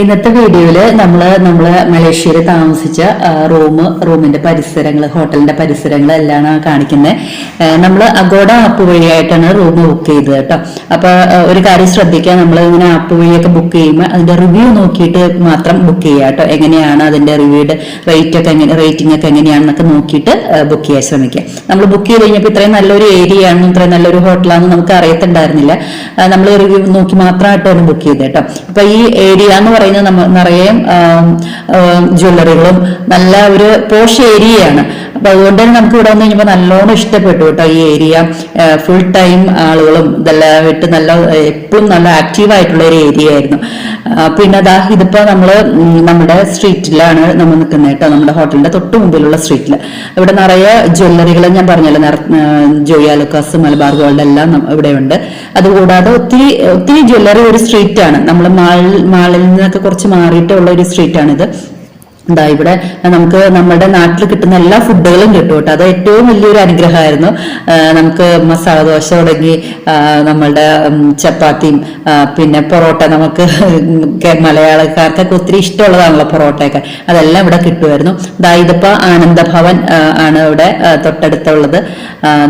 ഇന്നത്തെ വീഡിയോയിൽ നമ്മൾ നമ്മൾ മലേഷ്യയിൽ താമസിച്ച റൂം റൂമിന്റെ പരിസരങ്ങൾ ഹോട്ടലിന്റെ പരിസരങ്ങൾ എല്ലാം കാണിക്കുന്നത് നമ്മൾ അഗോഡ ആപ്പ് വഴിയായിട്ടാണ് റൂം ബുക്ക് ചെയ്തത് കേട്ടോ. അപ്പോൾ ഒരു കാര്യം ശ്രദ്ധിക്കുക. നമ്മൾ ഇങ്ങനെ ആപ്പ് വഴിയൊക്കെ ബുക്ക് ചെയ്യുമ്പോൾ അതിന്റെ റിവ്യൂ നോക്കിയിട്ട് മാത്രം ബുക്ക് ചെയ്യുക കേട്ടോ. എങ്ങനെയാണ് അതിന്റെ റിവ്യൂയുടെ റേറ്റ് ഒക്കെ എങ്ങനെ റേറ്റിംഗ് ഒക്കെ എങ്ങനെയാണെന്നൊക്കെ നോക്കിയിട്ട് ബുക്ക് ചെയ്യാൻ ശ്രമിക്കുക. നമ്മൾ ബുക്ക് ചെയ്ത് കഴിഞ്ഞപ്പോൾ ഇത്രയും നല്ലൊരു ഏരിയ ആണ് ഇത്രയും നല്ലൊരു ഹോട്ടലാണെന്ന് നമുക്ക് അറിയത്തുണ്ടായിരുന്നില്ല. നമ്മൾ റിവ്യൂ നോക്കി മാത്രമായിട്ടാണ് ബുക്ക് ചെയ്തത് കേട്ടോ. അപ്പൊ ഈ ഏരിയ എന്ന് പറയുന്നത് നമ്മ നിറയെ ജ്വല്ലറികളും നല്ല ഒരു പോഷ് ഏരിയയാണ്. അപ്പൊ അതുകൊണ്ട് തന്നെ നമുക്ക് ഇവിടെ വന്നു കഴിഞ്ഞപ്പോൾ നല്ലോണം ഇഷ്ടപ്പെട്ടു കേട്ടോ ഈ ഏരിയ ഫുൾ ടൈം ആളുകളും ഇതെല്ലാം വിട്ട് നല്ല എപ്പോഴും നല്ല ആക്റ്റീവ് ആയിട്ടുള്ള ഒരു ഏരിയ ആയിരുന്നു. പിന്നെ അതാ ഇതിപ്പോ നമ്മൾ നമ്മുടെ സ്ട്രീറ്റിലാണ് നമ്മൾ നിൽക്കുന്നത് കേട്ടോ. നമ്മുടെ ഹോട്ടലിന്റെ തൊട്ട് മുമ്പിലുള്ള സ്ട്രീറ്റിൽ ഇവിടെ നിറയെ ജ്വല്ലറികൾ ഞാൻ പറഞ്ഞല്ലോ. നിറ ജോയ ലുക്കാസ് മലബാർ ഗോൾഡ് എല്ലാം ഇവിടെ ഉണ്ട്. അതുകൂടാതെ ഒത്തിരി ഒത്തിരി ജ്വല്ലറി ഒരു സ്ട്രീറ്റ് ആണ്. നമ്മൾ മാളിൽ മാളിൽ നിന്നൊക്കെ കുറച്ച് മാറിയിട്ടുള്ള ഒരു സ്ട്രീറ്റ് ആണിത്. എന്താ ഇവിടെ നമുക്ക് നമ്മുടെ നാട്ടിൽ കിട്ടുന്ന എല്ലാ ഫുഡുകളും കിട്ടും കേട്ടോ. അത് ഏറ്റവും വലിയൊരു അനുഗ്രഹമായിരുന്നു. നമുക്ക് മസാല ദോശ തുടങ്ങി നമ്മളുടെ ചപ്പാത്തിയും പിന്നെ പൊറോട്ട നമുക്ക് മലയാളക്കാർക്കൊക്കെ ഒത്തിരി ഇഷ്ടമുള്ളതാണല്ലോ പൊറോട്ടയൊക്കെ. അതെല്ലാം ഇവിടെ കിട്ടുമായിരുന്നു. ദാ ഇതിപ്പോ ആനന്ദഭവൻ ആണ് ഇവിടെ തൊട്ടടുത്തുള്ളത്.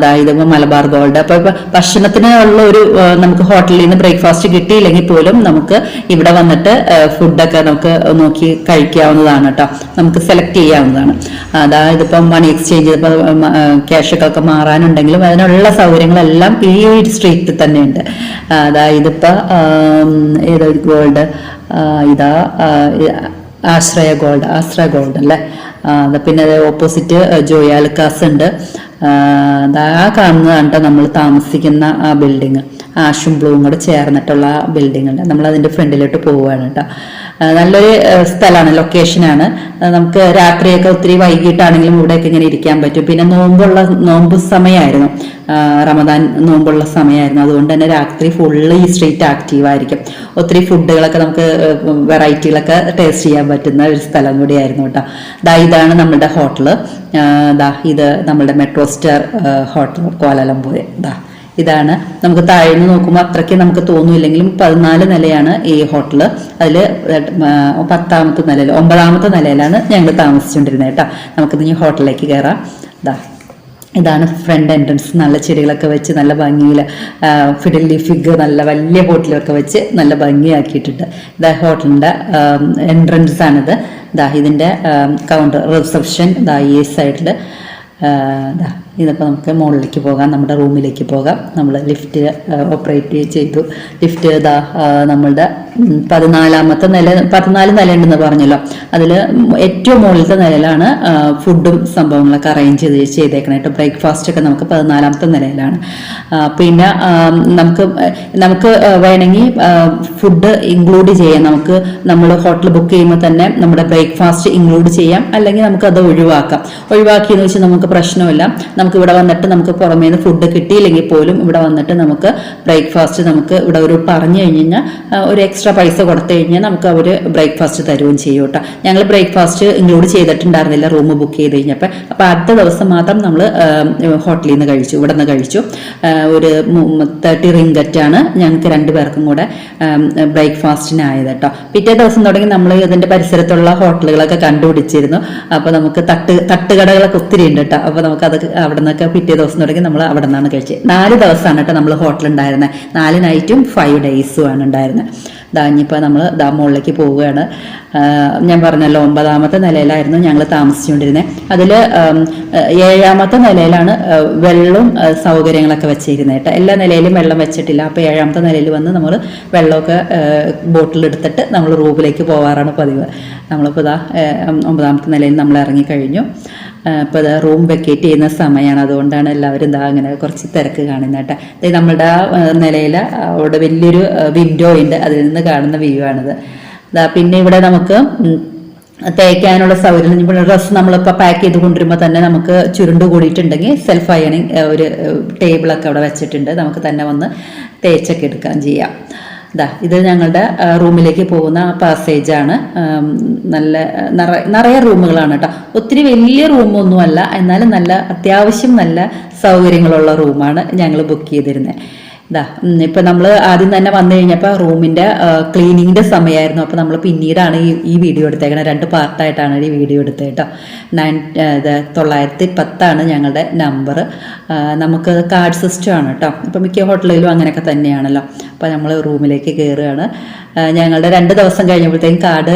ദാ മലബാർ ഗോൾഡ്. അപ്പൊ ഭക്ഷണത്തിന് ഉള്ള ഒരു നമുക്ക് ഹോട്ടലിൽ നിന്ന് ബ്രേക്ക്ഫാസ്റ്റ് കിട്ടിയില്ലെങ്കിൽ പോലും നമുക്ക് ഇവിടെ വന്നിട്ട് ഫുഡൊക്കെ നമുക്ക് നോക്കി കഴിക്കാവുന്നതാണ് കേട്ടോ. നമുക്ക് സെലക്ട് ചെയ്യാവുന്നതാണ്. അതായത് ഇപ്പം മണി എക്സ്ചേഞ്ച് ഇപ്പം ക്യാഷൊക്കെ ഒക്കെ മാറാനുണ്ടെങ്കിലും അതിനുള്ള സൗകര്യങ്ങളെല്ലാം ഈ സ്ട്രീറ്റിൽ തന്നെയുണ്ട് അതായത് ഇപ്പം ഏതൊരു ഗോൾഡ് ഇതാ ആശ്രയ ഗോൾഡ് ആശ്രയ ഗോൾഡ് അല്ലേ? പിന്നെ ഓപ്പോസിറ്റ് ജോയാലുക്കാസ് ഉണ്ട്. ആ, കാണുന്നതാണ് നമ്മൾ താമസിക്കുന്ന ആ ബിൽഡിങ് ആഷും ബ്ലൂവും കൂടെ ചേർന്നിട്ടുള്ള ബിൽഡിംഗ് ഉണ്ട് നമ്മൾ അതിന്റെ ഫ്രണ്ടിലോട്ട് പോവുകയാണ് കേട്ടോ. നല്ലൊരു സ്ഥലമാണ് ലൊക്കേഷനാണ് നമുക്ക് രാത്രിയൊക്കെ ഒത്തിരി വൈകിട്ടാണെങ്കിലും ഇവിടെയൊക്കെ ഇങ്ങനെ ഇരിക്കാൻ പറ്റും. പിന്നെ നോമ്പുള്ള നോമ്പ് സമയമായിരുന്നു റമദാൻ നോമ്പുള്ള സമയമായിരുന്നു അതുകൊണ്ട് തന്നെ രാത്രി ഫുള്ള് ഈ സ്ട്രീറ്റ് ആക്റ്റീവായിരിക്കും ഒത്തിരി ഫുഡുകളൊക്കെ നമുക്ക് വെറൈറ്റികളൊക്കെ ടേസ്റ്റ് ചെയ്യാൻ പറ്റുന്ന ഒരു സ്ഥലം കൂടിയായിരുന്നു കേട്ടോ. ദാ ഇതാണ് നമ്മുടെ ഹോട്ടൽ ദാ ഇത് നമ്മുടെ മെട്രോ സ്റ്റാർ ഹോട്ടൽ കോലാലംപൂർ ദാ. ഇതാണ്. നമുക്ക് താഴ്ന്നു നോക്കുമ്പോൾ അത്രയ്ക്ക് നമുക്ക് തോന്നില്ലെങ്കിലും പതിനാല് നിലയാണ് ഈ ഹോട്ടൽ അതിൽ പത്താമത്തെ നിലയിൽ ഒമ്പതാമത്തെ നിലയിലാണ് ഞങ്ങൾ താമസിച്ചുകൊണ്ടിരുന്നത് കേട്ടോ. നമുക്കിത് ഇനി ഹോട്ടലിലേക്ക് കയറാം ഇതാ ഇതാണ് ഫ്രണ്ട് എൻട്രൻസ്. നല്ല ചെടികളൊക്കെ വെച്ച് നല്ല ഭംഗിയിൽ ഫിഡലി ഫിഗ് നല്ല വലിയ ബോട്ടിലൊക്കെ വെച്ച് നല്ല ഭംഗിയാക്കിയിട്ടുണ്ട്. ഇതാ ഹോട്ടലിന്റെ എൻട്രൻസ് ആണിത്. ഇതാ ഇതിന്റെ കൗണ്ടർ റിസപ്ഷൻ ദാ ഈ സൈഡിൽ ഇതാ ഇതിപ്പോൾ നമുക്ക് മുകളിലേക്ക് പോകാം നമ്മുടെ റൂമിലേക്ക് പോകാം. നമ്മൾ ലിഫ്റ്റ് ഓപ്പറേറ്റ് ചെയ്തു. ലിഫ്റ്റ് ഇതാ നമ്മളുടെ പതിനാലാമത്തെ നില പതിനാല് നിലയുണ്ടെന്ന് പറഞ്ഞല്ലോ. അതിൽ ഏറ്റവും മുകളിലത്തെ നിലയിലാണ് ഫുഡും സംഭവങ്ങളൊക്കെ അറേഞ്ച് ചെയ്ത് ചെയ്തേക്കണം കേട്ടോ. ബ്രേക്ക്ഫാസ്റ്റ് ഒക്കെ നമുക്ക് പതിനാലാമത്തെ നിലയിലാണ്. പിന്നെ നമുക്ക് നമുക്ക് വേണമെങ്കിൽ ഫുഡ് ഇൻക്ലൂഡ് ചെയ്യാം. നമുക്ക് നമ്മൾ ഹോട്ടൽ ബുക്ക് ചെയ്യുമ്പോൾ തന്നെ നമ്മുടെ ബ്രേക്ക്ഫാസ്റ്റ് ഇൻക്ലൂഡ് ചെയ്യാം. അല്ലെങ്കിൽ നമുക്ക് അത് ഒഴിവാക്കാം. ഒഴിവാക്കിയെന്ന് വെച്ചാൽ നമുക്ക് പ്രശ്നമില്ല. നമുക്ക് ഇവിടെ വന്നിട്ട് നമുക്ക് പുറമേ നിന്ന് ഫുഡ് കിട്ടിയില്ലെങ്കിൽ പോലും ഇവിടെ വന്നിട്ട് നമുക്ക് ബ്രേക്ക്ഫാസ്റ്റ് നമുക്ക് ഇവിടെ ഒരു പറഞ്ഞു കഴിഞ്ഞ് കഴിഞ്ഞാൽ ഒരു എക്സ്ട്രാ പൈസ കൊടുത്തു കഴിഞ്ഞാൽ നമുക്ക് അവർ ബ്രേക്ക്ഫാസ്റ്റ് തരുകയും ചെയ്യും കേട്ടോ. ഞങ്ങൾ ബ്രേക്ക്ഫാസ്റ്റ് ഇൻക്ലൂഡ് ചെയ്തിട്ടുണ്ടായിരുന്നില്ല റൂം ബുക്ക് ചെയ്ത് കഴിഞ്ഞപ്പോൾ അപ്പോൾ അടുത്ത ദിവസം മാത്രം നമ്മൾ ഹോട്ടലിൽ നിന്ന് കഴിച്ചു ഇവിടെ നിന്ന് കഴിച്ചു ഒരു തേർട്ടി റിങ്കറ്റാണ് ഞങ്ങൾക്ക് രണ്ടു പേർക്കും കൂടെ ബ്രേക്ക്ഫാസ്റ്റിനായത് കേട്ടോ. പിറ്റേ ദിവസം തുടങ്ങി നമ്മൾ ഇതിന്റെ പരിസരത്തുള്ള ഹോട്ടലുകളൊക്കെ കണ്ടുപിടിച്ചിരുന്നു. അപ്പോൾ നമുക്ക് തട്ട് തട്ടുകടകളൊക്കെ ഒത്തിരി ഉണ്ട് കേട്ടോ. അപ്പോൾ നമുക്ക് അത് അവിടെ നിന്നൊക്കെ പിറ്റേ ദിവസം തുടങ്ങി നമ്മൾ അവിടെ നിന്നാണ് കഴിച്ചത്. നാല് ദിവസമാണ് കേട്ടോ നമ്മൾ ഹോട്ടൽ ഉണ്ടായിരുന്നത് നാല് നൈറ്റും ഫൈവ് ഡേയ്സും ആണ് ഉണ്ടായിരുന്നത് ഇതാ ഇനിയിപ്പോൾ നമ്മൾ ദാ മുകളിലേക്ക് പോവുകയാണ്. ഞാൻ പറഞ്ഞല്ലോ ഒമ്പതാമത്തെ നിലയിലായിരുന്നു ഞങ്ങൾ താമസിച്ചുകൊണ്ടിരുന്നത് അതിൽ ഏഴാമത്തെ നിലയിലാണ് വെള്ളവും സൗകര്യങ്ങളൊക്കെ വെച്ചിരുന്നത് കേട്ടോ. എല്ലാ നിലയിലും വെള്ളം വെച്ചിട്ടില്ല. അപ്പോൾ ഏഴാമത്തെ നിലയിൽ വന്ന് നമ്മൾ വെള്ളമൊക്കെ ബോട്ടിൽ എടുത്തിട്ട് നമ്മൾ റൂമിലേക്ക് പോകാറാണ് പതിവ്. നമ്മളിപ്പോൾ ഇതാ ഒമ്പതാമത്തെ നിലയിൽ നമ്മൾ ഇറങ്ങിക്കഴിഞ്ഞു. ഇപ്പോൾ റൂം വെക്കേറ്റ് ചെയ്യുന്ന സമയമാണ് അതുകൊണ്ടാണ് എല്ലാവരും ഇതാ അങ്ങനെ കുറച്ച് തിരക്ക് കാണുന്നത് കേട്ടോ. നമ്മുടെ ആ നിലയിൽ അവിടെ വലിയൊരു വിൻഡോ ഉണ്ട്. അതിൽ നിന്ന് കാണുന്ന വ്യൂ ആണിത്. പിന്നെ ഇവിടെ നമുക്ക് തേക്കാനുള്ള സൗകര്യം ഇപ്പോൾ ഡ്രസ്സ് നമ്മളിപ്പോൾ പാക്ക് ചെയ്ത് കൊണ്ടുവരുമ്പോൾ തന്നെ നമുക്ക് ചുരുണ്ട് കൂടിയിട്ടുണ്ടെങ്കിൽ സെൽഫ് അയണിങ് ഒരു ടേബിളൊക്കെ അവിടെ വെച്ചിട്ടുണ്ട്. നമുക്ക് തന്നെ വന്ന് തേച്ചൊക്കെ എടുക്കാൻ ചെയ്യാം. ഇതാ ഇത് ഞങ്ങളുടെ റൂമിലേക്ക് പോകുന്ന പാസേജ് ആണ്. നല്ല നിറ- നിറയെ റൂമുകളാണ് കേട്ടോ. ഒത്തിരി വലിയ റൂമൊന്നും അല്ല എന്നാലും നല്ല അത്യാവശ്യം നല്ല സൗകര്യങ്ങളുള്ള റൂമാണ് ഞങ്ങൾ ബുക്ക് ചെയ്തിരുന്നത് ഇതാ ഇപ്പം നമ്മൾ ആദ്യം തന്നെ വന്നു കഴിഞ്ഞപ്പോൾ റൂമിന്റെ ക്ലീനിങ്ങിന്റെ സമയമായിരുന്നു അപ്പോൾ നമ്മൾ പിന്നീടാണ് ഈ ഈ വീഡിയോ എടുത്തേക്കണത് രണ്ട് പാർട്ടായിട്ടാണ് ഈ വീഡിയോ എടുത്തത് കേട്ടോ. നയൻ ഇത് തൊള്ളായിരത്തി പത്താണ് ഞങ്ങളുടെ നമ്പർ നമുക്ക് കാർഡ് സിസ്റ്റം ആണ് കേട്ടോ. ഇപ്പം മിക്ക ഹോട്ടലിലും അങ്ങനെയൊക്കെ തന്നെയാണല്ലോ. അപ്പോൾ നമ്മൾ റൂമിലേക്ക് കയറുകയാണ് ഞങ്ങളുടെ രണ്ട് ദിവസം കഴിഞ്ഞപ്പോഴത്തേക്കും കാർഡ്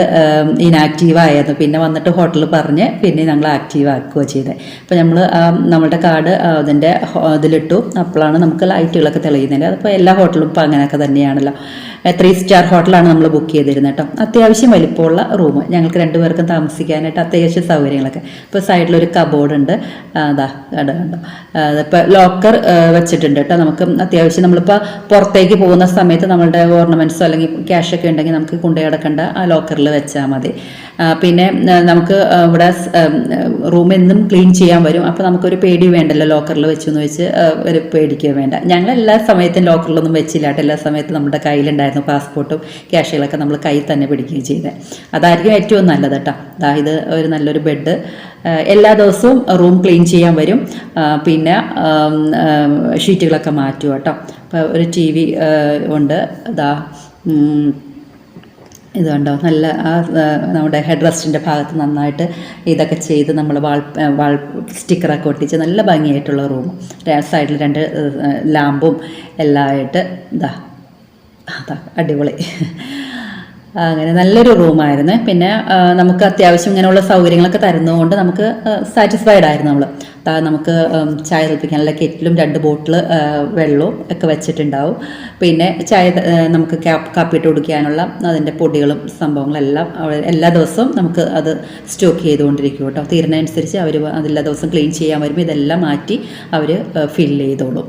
ഇനാക്റ്റീവ് ആയിരുന്നു. പിന്നെ വന്നിട്ട് ഹോട്ടലിൽ പറഞ്ഞ് പിന്നെ ഞങ്ങൾ ആക്റ്റീവ് ആക്കുകയോ ചെയ്തത് അപ്പോൾ നമ്മൾ നമ്മുടെ കാർഡ് അതിന്റെ ഇതിലിട്ടു അപ്പോഴാണ് നമുക്ക് ലൈറ്റുകളൊക്കെ തെളിയുന്നത്. അതിപ്പോൾ എല്ലാ ഹോട്ടലും ഇപ്പോൾ അങ്ങനെയൊക്കെ തന്നെയാണല്ലോ. ത്രീ സ്റ്റാർ ഹോട്ടലാണ് നമ്മൾ ബുക്ക് ചെയ്തിരുന്നത് കേട്ടോ അത്യാവശ്യം വലിപ്പമുള്ള റൂം. ഞങ്ങൾക്ക് രണ്ടുപേർക്കും താമസിക്കാനായിട്ട് അത്യാവശ്യം സൗകര്യങ്ങളൊക്കെ. ഇപ്പോൾ സൈഡിലൊരു കബോർഡ് ഉണ്ട്. അതാ കണ്ടോ. ഇപ്പോൾ ലോക്കർ വെച്ചിട്ടുണ്ട് കേട്ടോ നമുക്ക് അത്യാവശ്യം നമ്മളിപ്പോൾ പുറത്തേക്ക് പോകുന്ന സമയത്ത് നമ്മളുടെ ഓർണമെന്റ്സോ അല്ലെങ്കിൽ ക്യാഷൊക്കെ ഉണ്ടെങ്കിൽ നമുക്ക് കൊണ്ടുപോയി കിടക്കേണ്ട ആ ലോക്കറിൽ വെച്ചാൽ മതി. പിന്നെ നമുക്ക് ഇവിടെ റൂം എന്നും ക്ലീൻ ചെയ്യാൻ വരും. അപ്പോൾ നമുക്കൊരു പേടി വേണ്ടല്ലോ ലോക്കറിൽ വെച്ചു എന്ന് വെച്ച് ഒരു പേടിക്കുക വേണ്ട. ഞങ്ങൾ എല്ലാ സമയത്തും ലോക്കറിലൊന്നും വെച്ചില്ല എല്ലാ സമയത്തും നമ്മുടെ കയ്യിലുണ്ടായിരുന്നു പാസ്പോർട്ടും ക്യാഷുകളൊക്കെ നമ്മൾ കയ്യിൽ തന്നെ പിടിക്കുകയും ചെയ്തത് അതായിരിക്കും ഏറ്റവും നല്ലത് കേട്ടോ. അതാ ഇത് ഒരു നല്ലൊരു ബെഡ് എല്ലാ ദിവസവും റൂം ക്ലീൻ ചെയ്യാൻ വരും. പിന്നെ ഷീറ്റുകളൊക്കെ മാറ്റും കേട്ടോ. ഒരു ടി വി ഉണ്ട്. അതാ ഇത് കണ്ടോ? നല്ല ആ, നമ്മുടെ ഹെഡ് റെസ്റ്റിന്റെ ഭാഗത്ത് നന്നായിട്ട് ഇതൊക്കെ ചെയ്ത് നമ്മൾ വാൾ വാൾ സ്റ്റിക്കറൊക്കെ ഒട്ടിച്ച് നല്ല ഭംഗിയായിട്ടുള്ള റൂം. സൈഡിൽ രണ്ട് ലാമ്പും എല്ലാം ആയിട്ട് ഇതാ അതാ അടിപൊളി. അങ്ങനെ നല്ലൊരു റൂമായിരുന്നു പിന്നെ നമുക്ക് അത്യാവശ്യം ഇങ്ങനെയുള്ള സൗകര്യങ്ങളൊക്കെ തരുന്നതുകൊണ്ട് നമുക്ക് സാറ്റിസ്ഫൈഡ് ആയിരുന്നു നമ്മൾ നമുക്ക് ചായ തിളപ്പിക്കാനുള്ള കെറ്റിലും രണ്ട് ബോട്ടിൽ വെള്ളവും ഒക്കെ വെച്ചിട്ടുണ്ടാവും. പിന്നെ ചായ നമുക്ക് കാപ്പിയിട്ട് കുടിക്കാനുള്ള അതിന്റെ പൊടികളും സംഭവങ്ങളെല്ലാം എല്ലാ ദിവസവും നമുക്ക് അത് സ്റ്റോക്ക് ചെയ്തുകൊണ്ടിരിക്കും കേട്ടോ. തീരുന്നതനുസരിച്ച് അവർ അതെല്ലാ ദിവസവും ക്ലീൻ ചെയ്യാൻ വരുമ്പോൾ ഇതെല്ലാം മാറ്റി അവർ ഫില്ല് ചെയ്തോളും.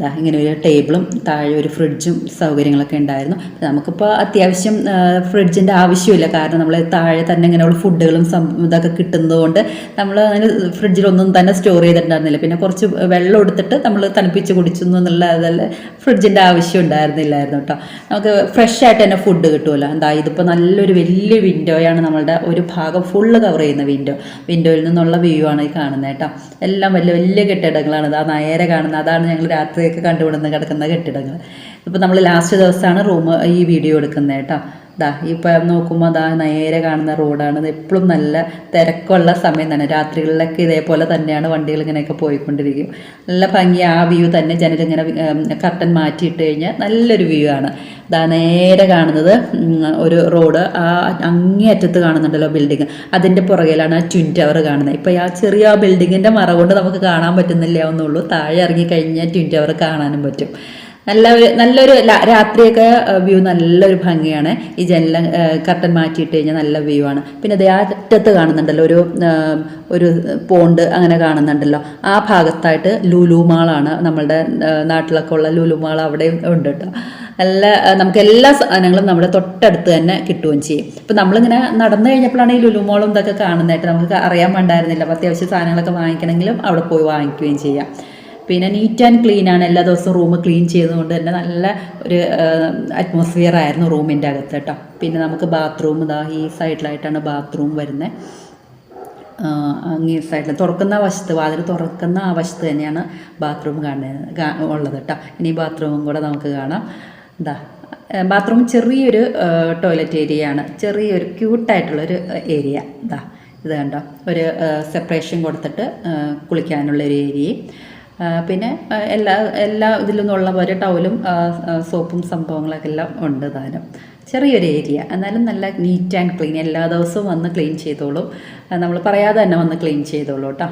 ദാ ഇങ്ങനെ ഒരു ടേബിളും താഴെ ഒരു ഫ്രിഡ്ജും സൗകര്യങ്ങളൊക്കെ ഉണ്ടായിരുന്നു. നമുക്കിപ്പോൾ അത്യാവശ്യം ഫ്രിഡ്ജിന്റെ ആവശ്യമില്ല. കാരണം നമ്മൾ താഴെ തന്നെ ഇങ്ങനെയുള്ള ഫുഡുകളും ഇതൊക്കെ കിട്ടുന്നതുകൊണ്ട് നമ്മൾ അങ്ങനെ ഫ്രിഡ്ജിലൊന്നും തന്നെ സ്റ്റോർ ചെയ്തിട്ടുണ്ടായിരുന്നില്ല. പിന്നെ കുറച്ച് വെള്ളം എടുത്തിട്ട് നമ്മൾ തണുപ്പിച്ച് കുടിച്ചു എന്നുള്ള അതല്ല ഫ്രിഡ്ജിന്റെ ആവശ്യം ഉണ്ടായിരുന്നില്ലായിരുന്നു കേട്ടോ നമുക്ക് ഫ്രഷ് ആയിട്ട് തന്നെ ഫുഡ് കിട്ടുമല്ലോ എന്താ ഇതിപ്പോൾ നല്ലൊരു വലിയ വിൻഡോയാണ് നമ്മളുടെ ഒരു ഭാഗം ഫുള്ള് കവർ ചെയ്യുന്ന വിൻഡോ വിൻഡോയിൽ നിന്നുള്ള വ്യൂ ആണ് ഈ കാണുന്നത് കേട്ടോ എല്ലാം വലിയ വലിയ കെട്ടിടങ്ങളാണ്. ഇതാ നേരെ കാണുന്നത് അതാണ് ഞങ്ങൾ രാത്രിയൊക്കെ കണ്ടുപിടുന്ന കിടക്കുന്ന കെട്ടിടങ്ങൾ. ഇപ്പോൾ നമ്മൾ ലാസ്റ്റ് ദിവസമാണ് റൂം ഈ വീഡിയോ എടുക്കുന്നത് കേട്ടോ. ദാ ഇപ്പം നോക്കുമ്പോൾ ദാ നേരെ കാണുന്ന റോഡാണ്. എപ്പോഴും നല്ല തിരക്കുള്ള സമയം തന്നെ രാത്രികളിലൊക്കെ ഇതേപോലെ തന്നെയാണ് വണ്ടികൾ ഇങ്ങനെയൊക്കെ പോയിക്കൊണ്ടിരിക്കും. നല്ല ഭംഗി. ആ വ്യൂ തന്നെ ജനലിങ്ങനെ കർട്ടൻ മാറ്റിയിട്ട് കഴിഞ്ഞാൽ നല്ലൊരു വ്യൂ ആണ്. ദാ നേരെ കാണുന്നത് ഒരു റോഡ്. ആ അങ്ങേയറ്റത്ത് കാണുന്നുണ്ടല്ലോ ബിൽഡിങ്. അതിന്റെ പുറകിലാണ് ആ ട്വിൻ ടവർ കാണുന്നത്. ഇപ്പോൾ ആ ചെറിയ ആ ബിൽഡിങ്ങിന്റെ മറ കൊണ്ട് നമുക്ക് കാണാൻ പറ്റുന്നില്ല എന്നുള്ളൂ. താഴെ ഇറങ്ങി കഴിഞ്ഞാൽ ട്വിൻ ടവർ കാണാനും പറ്റും. നല്ല നല്ലൊരു രാത്രിയൊക്കെ വ്യൂ നല്ലൊരു ഭംഗിയാണ്. ഈ ജനല കർട്ടൻ മാറ്റിയിട്ട് കഴിഞ്ഞാൽ നല്ല വ്യൂ ആണ്. പിന്നെ അതേ അറ്റത്ത് കാണുന്നുണ്ടല്ലോ ഒരു ഒരു പോണ്ട് അങ്ങനെ കാണുന്നുണ്ടല്ലോ. ആ ഭാഗത്തായിട്ട് ലുലു മാളാണ് നമ്മളുടെ നാട്ടിലൊക്കെ ഉള്ള ലുലു മാൾ അവിടെ ഉണ്ട് കേട്ടോ നല്ല നമുക്ക് എല്ലാ സാധനങ്ങളും നമ്മുടെ തൊട്ടടുത്ത് തന്നെ കിട്ടുകയും ചെയ്യും. ഇപ്പം നമ്മളിങ്ങനെ നടന്നു കഴിഞ്ഞപ്പോഴാണ് ഈ ലുലുമോളും ഇതൊക്കെ കാണുന്നതായിട്ട് നമുക്ക് അറിയാൻ വേണ്ടായിരുന്നില്ല. അപ്പോൾ അത്യാവശ്യം സാധനങ്ങളൊക്കെ വാങ്ങിക്കണമെങ്കിലും അവിടെ പോയി വാങ്ങിക്കുകയും ചെയ്യാം. പിന്നെ നീറ്റ് ആൻഡ് ക്ലീൻ ആണ് എല്ലാ ദിവസവും റൂം ക്ലീൻ ചെയ്തുകൊണ്ട് തന്നെ നല്ല ഒരു അറ്റ്മോസ്ഫിയർ ആയിരുന്നു റൂമിന്റെ അകത്ത് കേട്ടോ. പിന്നെ നമുക്ക് ബാത്റൂം ഇതാ ഈ സൈഡിലായിട്ടാണ് ബാത്റൂം വരുന്നത് അങ്ങേ സൈഡിൽ തുറക്കുന്ന വശത്ത് വാതിൽ തുറക്കുന്ന ആ വശത്ത് തന്നെയാണ് ബാത്റൂം കാണുന്നത് ഉള്ളത് കേട്ടോ. ഇനി ബാത്റൂമും കൂടെ നമുക്ക് കാണാം. എന്താ ബാത്റൂം ചെറിയൊരു ടോയ്ലറ്റ് ഏരിയ ആണ്. ചെറിയൊരു ക്യൂട്ടായിട്ടുള്ളൊരു ഏരിയ ഇതാ ഇത് കണ്ടോ? ഒരു സെപ്പറേഷൻ കൊടുത്തിട്ട് കുളിക്കാനുള്ള ഒരു ഏരിയയും പിന്നെ എല്ലാ എല്ലാ ഇതിലും നിന്നുള്ള പോലെ ടൗലും സോപ്പും സംഭവങ്ങളൊക്കെ എല്ലാം ഉണ്ട് താനും. ചെറിയൊരു ഏരിയ എന്നാലും നല്ല നീറ്റ് ആൻഡ് ക്ലീൻ എല്ലാ ദിവസവും വന്ന് ക്ലീൻ ചെയ്തോളും. നമ്മൾ പറയാതെ തന്നെ വന്ന് ക്ലീൻ ചെയ്തോളൂ കേട്ടോ.